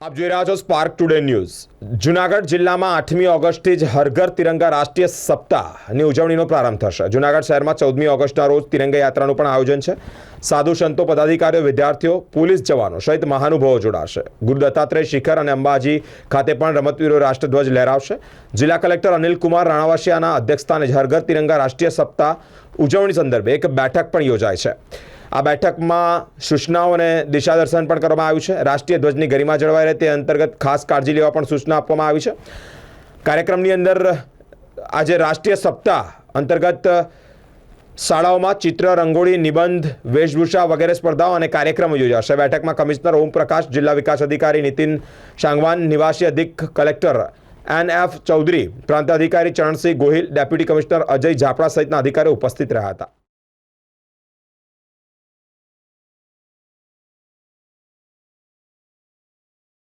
આપ જોઈ રહ્યા છો સ્પાર્ક ટુડે ન્યૂઝ જુનાગઢ જિલ્લામાં આઠમી ઓગસ્ટથી જ હરઘર તિરંગા રાષ્ટ્રીય સપ્તાહની ઉજવણીનો પ્રારંભ થશે. જુનાગઢ શહેરમાં ચૌદમી ઓગસ્ટના રોજ તિરંગા યાત્રાનું પણ આયોજન છે. સાધુ સંતો, પદાધિકારીઓ, વિદ્યાર્થીઓ, પોલીસ જવાનો સહિત મહાનુભાવો જોડાશે. ગુરુ દત્તાત્રેય શિખર અને અંબાજી ખાતે પણ રમતવીરો રાષ્ટ્રધ્વજ લહેરાવશે. જિલ્લા કલેક્ટર અનિલ કુમાર રાણાવાસિયાના અધ્યક્ષસ્થાને હરઘર તિરંગા રાષ્ટ્રીય સપ્તાહ ઉજવણી સંદર્ભે એક બેઠક પણ યોજાય છે. આ બેઠકમાં સૂચનાઓ અને દિશાદર્શન પણ કરવામાં આવ્યું છે. રાષ્ટ્રીય ધ્વજની ગરિમા જળવાઈ રહે તે અંતર્ગત ખાસ કાળજી લેવા પણ સૂચના આપવામાં આવી છે. કાર્યક્રમની અંદર આજે રાષ્ટ્રીય સપ્તાહ અંતર્ગત શાળાઓમાં ચિત્ર, રંગોળી, નિબંધ, વેશભૂષા વગેરે સ્પર્ધાઓ અને કાર્યક્રમો યોજાશે. બેઠકમાં કમિશનર ઓમપ્રકાશ, જિલ્લા વિકાસ અધિકારી નીતિન સાંગવાન નિવાસી અધિક કલેક્ટર એન એફ ચૌધરી, પ્રાંત અધિકારી ચરણસિંહ ગોહિલ, ડેપ્યુટી કમિશનર અજય ઝાપડા સહિતના અધિકારીઓ ઉપસ્થિત રહ્યા હતા.